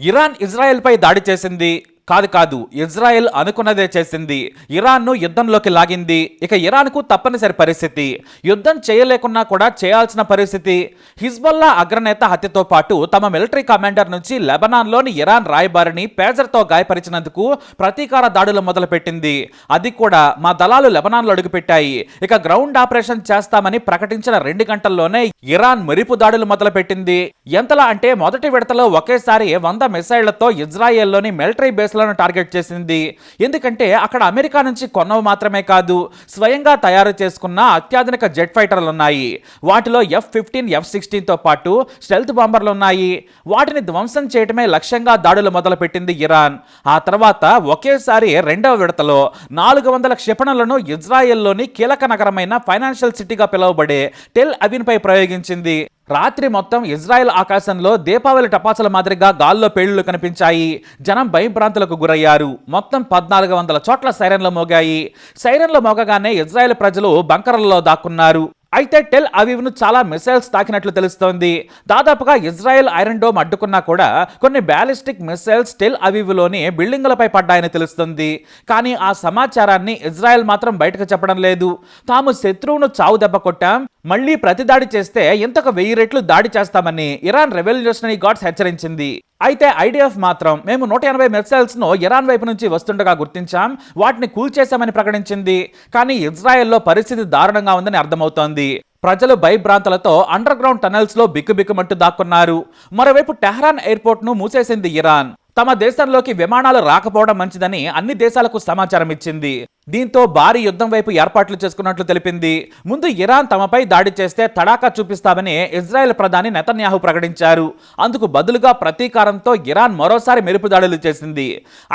Iran ఇజ్రాయెల్పై దాడి చేసింది కాదు కాదు. ఇజ్రాయెల్ అనుకున్నదే చేసింది. ఇరాన్ను యుద్ధంలోకి లాగింది. ఇక ఇరాన్కు తప్పనిసరి పరిస్థితి. యుద్ధం చేయలేకున్నా కూడా చేయాల్సిన పరిస్థితి. హిజ్బుల్లా అగ్రనేత హత్యతో పాటు తమ మిలిటరీ కమాండర్ నుంచి లెబనాన్లోని ఇరాన్ రాయబారిని పేజర్తో గాయపరిచినందుకు ప్రతీకార దాడులు మొదలుపెట్టింది. అది కూడా మా దళాలు లెబనాన్లో అడుగుపెట్టాయి. ఇక గ్రౌండ్ ఆపరేషన్ చేస్తామని ప్రకటించిన రెండు గంటల్లోనే ఇరాన్ మెరుపు దాడులు మొదలుపెట్టింది. ఎంతలా అంటే మొదటి విడతలో ఒకేసారి వంద మిసైళ్ళతో ఇజ్రాయెల్లోని మిలిటరీ బేస్ బేస్లను టార్గెట్ చేసింది. ఎందుకంటే అక్కడ అమెరికా నుంచి కొన్నవి మాత్రమే కాదు స్వయంగా తయారు చేసుకున్న అత్యాధునిక జెట్ ఫైటర్లు ఉన్నాయి వాటిలో ఎఫ్ ఫిఫ్టీన్ ఎఫ్ సిక్స్టీన్తో పాటు స్టెల్త్ బాంబర్లు ఉన్నాయి వాటిని ధ్వంసం చేయడమే లక్ష్యంగా దాడులు మొదలుపెట్టింది ఇరాన్. ఆ తర్వాత ఒకేసారి రెండవ విడతలో నాలుగు వందల క్షిపణులను ఇజ్రాయెల్లోని కీలక నగరమైన ఫైనాన్షియల్ సిటీగా పిలువబడే టెల్ అవిన్పై ప్రయోగించింది. రాత్రి మొత్తం ఇజ్రాయెల్ ఆకాశంలో దీపావళి టపాసుల మాదిరిగా గాల్లో పేళ్ళు కనిపించాయి. జనం భయభ్రాంతులకు గురయ్యారు. మొత్తం పద్నాలుగు వందల చోట్ల సైరన్లు మోగాయి. సైరన్లు మోగగానే ఇజ్రాయెల్ ప్రజలు బంకర్లలో దాక్కున్నారు. అయితే టెల్ అవీవ్ను చాలా మిసైల్స్ తాకినట్లు తెలుస్తోంది. దాదాపుగా ఇజ్రాయెల్ ఐరన్ డోమ్ అడ్డుకున్నా కూడా కొన్ని బ్యాలిస్టిక్ మిసైల్స్ టెల్ అవీవ్లోని బిల్డింగులపై పడ్డాయని తెలుస్తుంది. కానీ ఆ సమాచారాన్ని ఇజ్రాయెల్ మాత్రం బయటకు చెప్పడం లేదు. తాము శత్రువును చావు దెబ్బ కొట్టాం. మళ్ళీ ప్రతిదాడి చేస్తే ఇంతకు వెయ్యి రెట్లు దాడి చేస్తామని ఇరాన్ రెవల్యూషనరీ గాడ్స్ హెచ్చరించింది. అయితే ఐడిఎఫ్ మాత్రం మేము నూట ఎనభై మిసైల్స్ను ఇరాన్ వైపు నుంచి వస్తుండగా గుర్తించాం. వాటిని కూల్చేశామని ప్రకటించింది. కానీ ఇజ్రాయెల్లో పరిస్థితి దారుణంగా ఉందని అర్థమవుతోంది. ప్రజలు భయభ్రాంతలతో అండర్ గ్రౌండ్ టనల్స్లో బిక్కుబిక్కుమంటూ దాక్కున్నారు. మరోవైపు టెహ్రాన్ ఎయిర్పోర్ట్ను మూసేసింది ఇరాన్. తమ దేశంలోకి విమానాలు రాకపోవడం మంచిదని అన్ని దేశాలకు సమాచారం ఇచ్చింది. దీంతో భారీ యుద్ధం వైపు ఏర్పాట్లు చేసుకున్నట్లు తెలిపింది. ముందు ఇరాన్ తమపై దాడి చేస్తే తడాకా చూపిస్తామని ఇజ్రాయెల్ ప్రధాని నెతన్యాహు ప్రకటించారు. అందుకు బదులుగా ప్రతీకారంతో ఇరాన్ మరోసారి మెరుపు దాడులు చేసింది.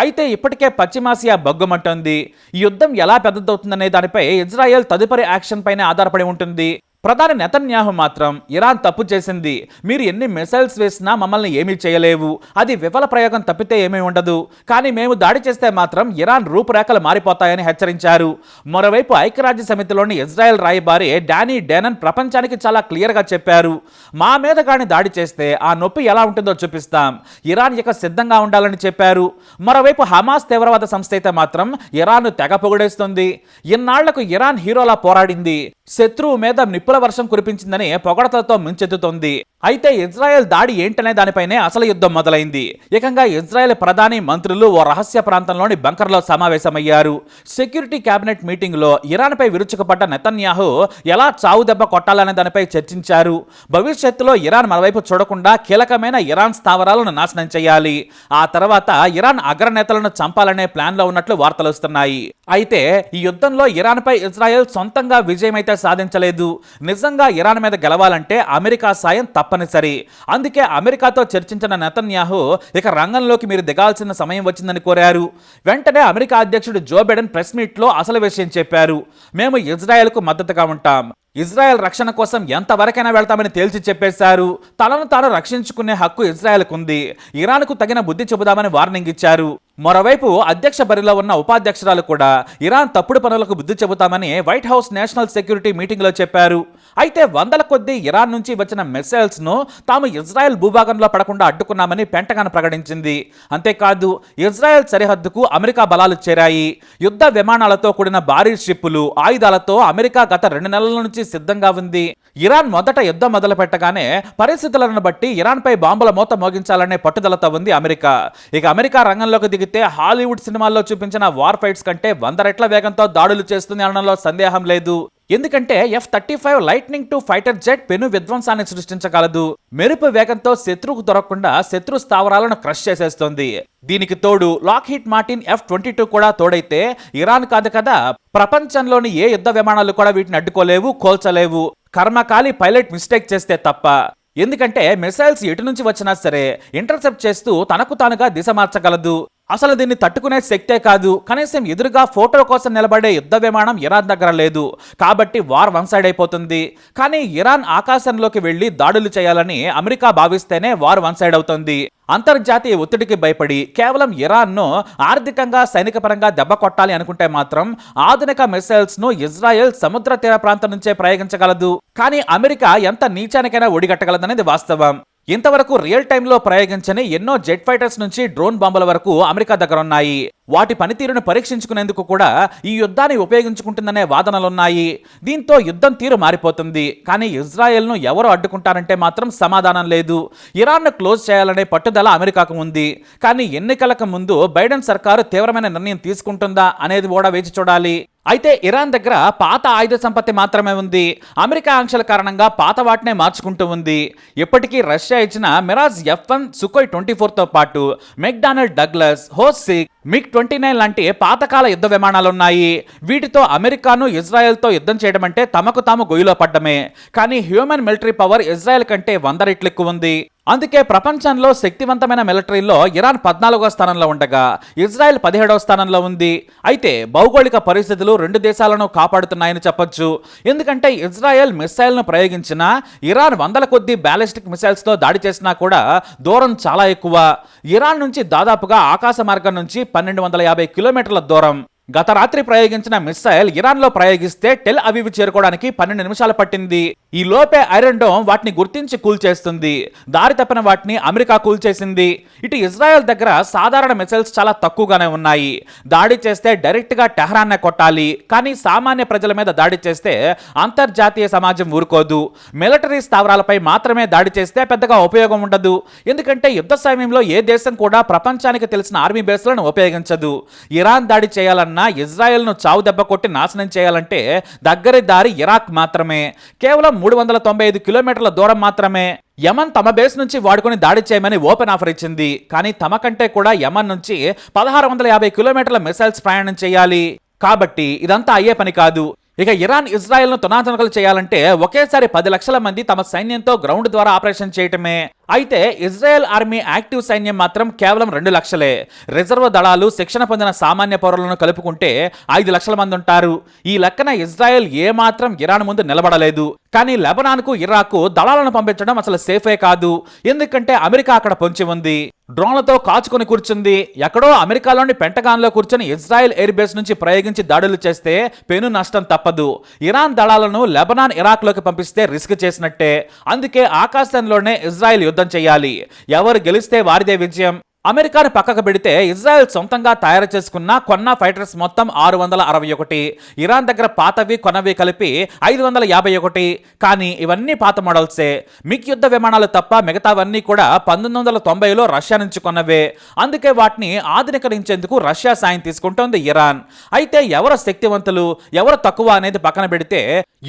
అయితే ఇప్పటికే పశ్చిమాసియా బొగ్గమంటోంది. ఈ యుద్ధం ఎలా పెద్దదవుతుందనే దానిపై ఇజ్రాయెల్ తదుపరి యాక్షన్ పైన ఆధారపడి ఉంటుంది. ప్రధాని నెతన్యాహు మాత్రం ఇరాన్ తప్పు చేసింది. మీరు ఎన్ని మిసైల్స్ వేసినా మమ్మల్ని ఏమీ చేయలేవు. అది విఫల ప్రయోగం తప్పితే ఏమీ ఉండదు. కానీ మేము దాడి చేస్తే మాత్రం ఇరాన్ రూపురేఖలు మారిపోతాయని హెచ్చరించారు. మరోవైపు ఐక్యరాజ్య సమితిలోని ఇజ్రాయెల్ రాయబారి డానీ డేనన్ ప్రపంచానికి చాలా క్లియర్గా చెప్పారు. మా మీద కానీ దాడి చేస్తే ఆ నొప్పి ఎలా ఉంటుందో చూపిస్తాం. ఇరాన్ ఇక సిద్ధంగా ఉండాలని చెప్పారు. మరోవైపు హమాస్ తీవ్రవాద సంస్థ అయితే మాత్రం ఇరాన్ను తెగ పొగిడేస్తుంది. ఇన్నాళ్ళకు ఇరాన్ హీరోలా పోరాడింది. శత్రువు మీద నిప్పుల వర్షం కురిపించిందని పొగడతలతో ముంచెత్తుతోంది. అయితే ఇజ్రాయెల్ దాడి ఏంటనే దానిపైనే అసలు యుద్ధం మొదలైంది. ఏకంగా ఇజ్రాయెల్ ప్రధాని మంత్రులు ఓ రహస్య ప్రాంతంలోని బంకర్లో సమావేశమయ్యారు. సెక్యూరిటీ కేబినెట్ మీటింగ్లో ఇరాన్పై విరుచుకుపడ్డ నెతన్యాహు ఎలా చావు దెబ్బ కొట్టాలనే దానిపై చర్చించారు. భవిష్యత్తులో ఇరాన్ మనవైపు చూడకుండా కీలకమైన ఇరాన్ స్థావరాలను నాశనం చేయాలి. ఆ తర్వాత ఇరాన్ అగ్రనేతలను చంపాలనే ప్లాన్లో ఉన్నట్లు వార్తలు వస్తున్నాయి. అయితే ఈ యుద్ధంలో ఇరాన్పై ఇజ్రాయెల్ సొంతంగా విజయం అయితే సాధించలేదు. నిజంగా ఇరాన్ మీద గెలవాలంటే అమెరికా సాయం తప్ప తప్పనిసరి. అందుకే అమెరికాతో చర్చించిన నెతన్యాహు ఇక రంగంలోకి మీరు దిగాల్సిన సమయం వచ్చిందని కోరారు. వెంటనే అమెరికా అధ్యక్షుడు జో బైడెన్ ప్రెస్ మీట్లో అసలు విషయం చెప్పారు. మేము ఇజ్రాయెల్కు మద్దతుగా ఉంటాం. ఇజ్రాయెల్ రక్షణ కోసం ఎంతవరకైనా వెళ్తామని తేల్చి చెప్పేశారు. తనను తాను రక్షించుకునే హక్కు ఇజ్రాయెల్కు ఉంది. ఇరాన్కు తగిన బుద్ధి చెబుదామని వార్నింగ్ ఇచ్చారు. మరోవైపు అధ్యక్ష బరిలో ఉన్న ఉపాధ్యక్షురాలు కూడా ఇరాన్ తప్పుడు పనులకు బుద్ధి చెబుతామని వైట్ హౌస్ నేషనల్ సెక్యూరిటీ మీటింగ్లో చెప్పారు. అయితే వందల కొద్దీ ఇరాన్ నుంచి వచ్చిన మిసైల్స్ను తాము ఇజ్రాయెల్ భూభాగంలో పడకుండా అడ్డుకున్నామని పెంటగాన్ ప్రకటించింది. అంతేకాదు ఇజ్రాయెల్ సరిహద్దుకు అమెరికా బలాలు చేరాయి. యుద్ధ విమానాలతో కూడిన భారీ షిప్పులు ఆయుధాలతో అమెరికా గత రెండు నెలల నుంచి సిద్ధంగా ఉంది. ఇరాన్ మొదట యుద్ధం మొదలు పెట్టగానే పరిస్థితులను బట్టి ఇరాన్ పై బాంబుల మూత మోగించాలనే పట్టుదలతో ఉంది అమెరికా. ఇక అమెరికా రంగంలోకి దిగితే హాలీవుడ్ సినిమాల్లో చూపించిన వార్ ఫైట్స్ కంటే వంద రెట్ల వేగంతో దాడులు చేస్తుంది అనడంలో సందేహం లేదు. ఎందుకంటే F thirty five lightning two fighter jet పెను విధ్వంసాన్ని సృష్టించగలదు. మెరుపు వేగంతో శత్రువుకు దొరకకుండా శత్రు స్థావరాలను క్రష్ చేసేస్తోంది. దీనికి తోడు Lockheed Martin F twenty two కూడా తోడైతే ఇరాన్ కాదు కదా ప్రపంచంలోని ఏ యుద్ధ విమానాలు కూడా వీటిని అడ్డుకోలేవు కోల్చలేవు. కర్మకాలి పైలట్ మిస్టేక్ చేస్తే తప్ప. ఎందుకంటే మిసైల్స్ ఎటు నుంచి వచ్చినా సరే ఇంటర్సెప్ట్ చేస్తూ తనకు తానుగా దిశ మార్చగలదు. అసలు దీన్ని తట్టుకునే శక్తే కాదు. కనీసం ఎదురుగా ఫోటో కోసం నిలబడే యుద్ధ విమానం ఇరాన్ దగ్గర లేదు. కాబట్టి వార్ వన్ సైడ్ అయిపోతుంది. కానీ ఇరాన్ ఆకాశంలోకి వెళ్ళి దాడులు చేయాలని అమెరికా భావిస్తేనే వార్ వన్ సైడ్ అవుతుంది. అంతర్జాతీయ ఒత్తిడికి భయపడి కేవలం ఇరాన్ను ఆర్థికంగా సైనిక పరంగా దెబ్బ కొట్టాలి అనుకుంటే మాత్రం ఆధునిక మిసైల్స్ను ఇజ్రాయెల్ సముద్ర తీర ప్రాంతం నుంచే ప్రయోగించగలదు. కానీ అమెరికా ఎంత నీచానికైనా ఒడిగట్టగలదనేది వాస్తవం. ఇంతవరకు రియల్ టైంలో ప్రయోగించని ఎన్నో జెట్ ఫైటర్స్ నుంచి డ్రోన్ బాంబుల వరకు అమెరికా దగ్గర ఉన్నాయి వాటి పనితీరును పరీక్షించుకునేందుకు కూడా ఈ యుద్ధాన్ని ఉపయోగించుకుంటుందనే వాదనలున్నాయి. దీంతో యుద్ధం తీరు మారిపోతుంది. కానీ ఇజ్రాయెల్ను ఎవరు అడ్డుకుంటారంటే మాత్రం సమాధానం లేదు. ఇరాన్ను క్లోజ్ చేయాలనే పట్టుదల అమెరికాకు ఉంది. కానీ ఎన్నికలకు ముందు బైడెన్ సర్కారు తీవ్రమైన నిర్ణయం తీసుకుంటుందా అనేది కూడా వేచి చూడాలి. అయితే ఇరాన్ దగ్గర పాత ఆయుధ సంపత్తి మాత్రమే ఉంది. అమెరికా ఆంక్షల కారణంగా పాత వాటినే మార్చుకుంటూ ఉంది. ఇప్పటికీ రష్యా ఇచ్చిన Mirage F one Sukhoi twenty ఫోర్తో పాటు మెక్డానల్డ్ డగ్లస్ హోసిక్ మిగ్ ట్వంటీ నైన్ లాంటి పాతకాల యుద్ధ విమానాలు ఉన్నాయి వీటితో అమెరికాను ఇజ్రాయెల్తో యుద్ధం చేయడం అంటే తమకు తాము గొయ్యిలో పడ్డమే. కానీ హ్యూమన్ మిలిటరీ పవర్ ఇజ్రాయెల్ కంటే వంద రెట్లు ఎక్కువ ఉంది. అందుకే ప్రపంచంలో శక్తివంతమైన మిలిటరీలో ఇరాన్ పద్నాలుగో స్థానంలో ఉండగా ఇజ్రాయెల్ పదిహేడవ స్థానంలో ఉంది. అయితే భౌగోళిక పరిస్థితులు రెండు దేశాలను కాపాడుతున్నాయని చెప్పొచ్చు. ఎందుకంటే ఇజ్రాయెల్ మిసైల్ను ప్రయోగించిన ఇరాన్ వందల కొద్దీ బ్యాలిస్టిక్ మిసైల్స్తో దాడి చేసినా కూడా దూరం చాలా ఎక్కువ. ఇరాన్ నుంచి దాదాపుగా ఆకాశ మార్గం నుంచి పన్నెండు వందల యాభై కిలోమీటర్ల దూరం. గత రాత్రి ప్రయోగించిన మిస్సైల్ ఇరాన్లో ప్రయోగిస్తే టెల్ అవివ్ చేరుకోవడానికి పన్నెండు నిమిషాలు పట్టింది. ఈ లోపే ఐరన్ డోమ్ వాటిని గుర్తించి కూల్చేస్తుంది దారి తప్పిన వాటిని అమెరికా కూల్చేసింది ఇటు ఇజ్రాయెల్ దగ్గర సాధారణ మిసైల్స్ చాలా తక్కువగానే ఉన్నాయి. దాడి చేస్తే డైరెక్ట్గా టెహరాన్నే కొట్టాలి. కానీ సామాన్య ప్రజల మీద దాడి చేస్తే అంతర్జాతీయ సమాజం ఊరుకోదు. మిలిటరీ స్థావరాలపై మాత్రమే దాడి చేస్తే పెద్దగా ఉపయోగం ఉండదు. ఎందుకంటే యుద్ధ సమయంలో ఏ దేశం కూడా ప్రపంచానికి తెలిసిన ఆర్మీ బేస్లను ఉపయోగించదు. ఇరాన్ దాడి చేయాలన్నా ఇజ్రాయెల్ను చావు దెబ్బ కొట్టి నాశనం చేయాలంటే దగ్గరి దారి ఇరాక్ మాత్రమే. కేవలం మూడు వందల తొంభై ఐదు కిలోమీటర్ల దూరం మాత్రమే. యమన్ తమ బేస్ నుంచి వాడుకొని దాడి చేయమని ఓపెన్ ఆఫర్ ఇచ్చింది. కానీ తమ కంటే కూడా యమన్ నుంచి పదహారు వందల యాభై కిలోమీటర్ల మిసైల్స్ ప్రయాణం చేయాలి. కాబట్టి ఇదంతా అయ్యే పని కాదు. ఇక ఇరాన్ ఇజ్రాయెల్ను తునాతనకలు చేయాలంటే ఒకేసారి పది లక్షల మంది తమ సైన్యంతో గ్రౌండ్ ద్వారా ఆపరేషన్ చేయటమే. అయితే ఇజ్రాయెల్ ఆర్మీ యాక్టివ్ సైన్యం మాత్రం కేవలం రెండు లక్షలే. రిజర్వ్ దళాలు శిక్షణ పొందిన సామాన్య పౌరులను కలుపుకుంటే ఐదు లక్షల మంది ఉంటారు. ఈ లెక్కన ఇజ్రాయెల్ ఏమాత్రం ఇరాన్ ముందు నిలబడలేదు. కానీ లెబనాన్కు ఇరాకు దళాలను పంపించడం అసలు సేఫే కాదు. ఎందుకంటే అమెరికా అక్కడ పొంచి ఉంది. డ్రోన్లతో కాచుకొని కూర్చుంది. ఎక్కడో అమెరికాలోని పెంటగాన్లో కూర్చొని ఇజ్రాయెల్ ఎయిర్ బేస్ నుంచి ప్రయోగించి దాడులు చేస్తే పెను నష్టం తప్పదు. ఇరాన్ దళాలను లెబనాన్ ఇరాక్లోకి పంపిస్తే రిస్క్ చేసినట్టే. అందుకే ఆకాశంలోనే ఇజ్రాయెల్ యుద్ధం చేయాలి. ఎవరు గెలిస్తే వారిదే విజయం. అమెరికాను పక్కకు పెడితే ఇజ్రాయెల్ సొంతంగా తయారు చేసుకున్న కొన్న ఫైటర్స్ మొత్తం ఆరు వందల అరవై ఒకటి ఇరాన్ దగ్గర పాతవి కొనవి కలిపి ఐదు వందల యాభై ఒకటి. కానీ ఇవన్నీ పాత మోడల్సే. మిగ్ యుద్ధ విమానాలు తప్ప మిగతావన్నీ కూడా పంతొమ్మిది వందల తొంభైలో రష్యా నుంచి కొన్నవే. అందుకే వాటిని ఆధునీకరించేందుకు రష్యా సాయం తీసుకుంటోంది ఇరాన్. అయితే ఎవరు శక్తివంతులు ఎవరు తక్కువ అనేది పక్కన పెడితే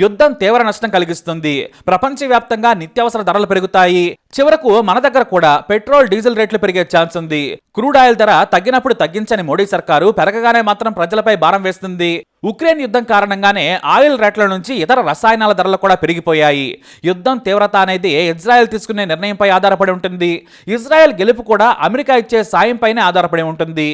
యుద్ధం తీవ్ర నష్టం కలిగిస్తుంది. ప్రపంచవ్యాప్తంగా నిత్యావసర ధరలు పెరుగుతాయి. చివరకు మన దగ్గర కూడా పెట్రోల్ డీజిల్ రేట్లు పెరిగే ఛాన్స్ చేస్తుంది. క్రూడ్ ఆయిల్ ధర తగ్గినప్పుడు తగ్గించని మోడీ సర్కారు పెరగగానే మాత్రం ప్రజలపై భారం వేస్తుంది. ఉక్రెయిన్ యుద్ధం కారణంగానే ఆయిల్ రేట్ల నుంచి ఇతర రసాయనాల ధరలు కూడా పెరిగిపోయాయి. యుద్ధం తీవ్రత అనేది ఇజ్రాయెల్ తీసుకునే నిర్ణయంపై ఆధారపడి ఉంటుంది. ఇజ్రాయెల్ గెలుపు కూడా అమెరికా ఇచ్చే సాయంపైనే ఆధారపడి ఉంటుంది.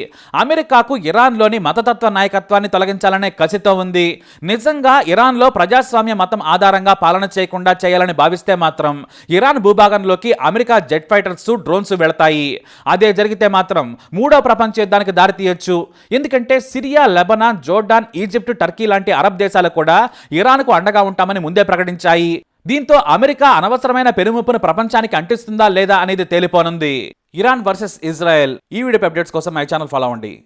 అమెరికాకు ఇరాన్లోని మతతత్వ నాయకత్వాన్ని తొలగించాలనే కసితో ఉంది. నిజంగా ఇరాన్లో ప్రజాస్వామ్య మతం ఆధారంగా పాలన చేయకుండా చేయాలని భావిస్తే మాత్రం ఇరాన్ భూభాగంలోకి అమెరికా జెట్ ఫైటర్స్ డ్రోన్స్ వెళతాయి. అదే జరిగితే మాత్రం మూడో ప్రపంచ యుద్ధానికి దారితీయొచ్చు ఎందుకంటే Syria Lebanon Jordan Egypt Egypt Turkey లాంటి అరబ్ దేశాలు కూడా ఇరాన్కు అండగా ఉంటామని ముందే ప్రకటించాయి. దీంతో అమెరికా అనవసరమైన పెనుముప్పును ప్రపంచానికి అంటిస్తుందా లేదా అనేది తేలిపోనుంది. Iran versus Israel. ఈ వీడియో అప్డేట్స్ కోసం మై ఛానల్ ఫాలో అవ్వండి.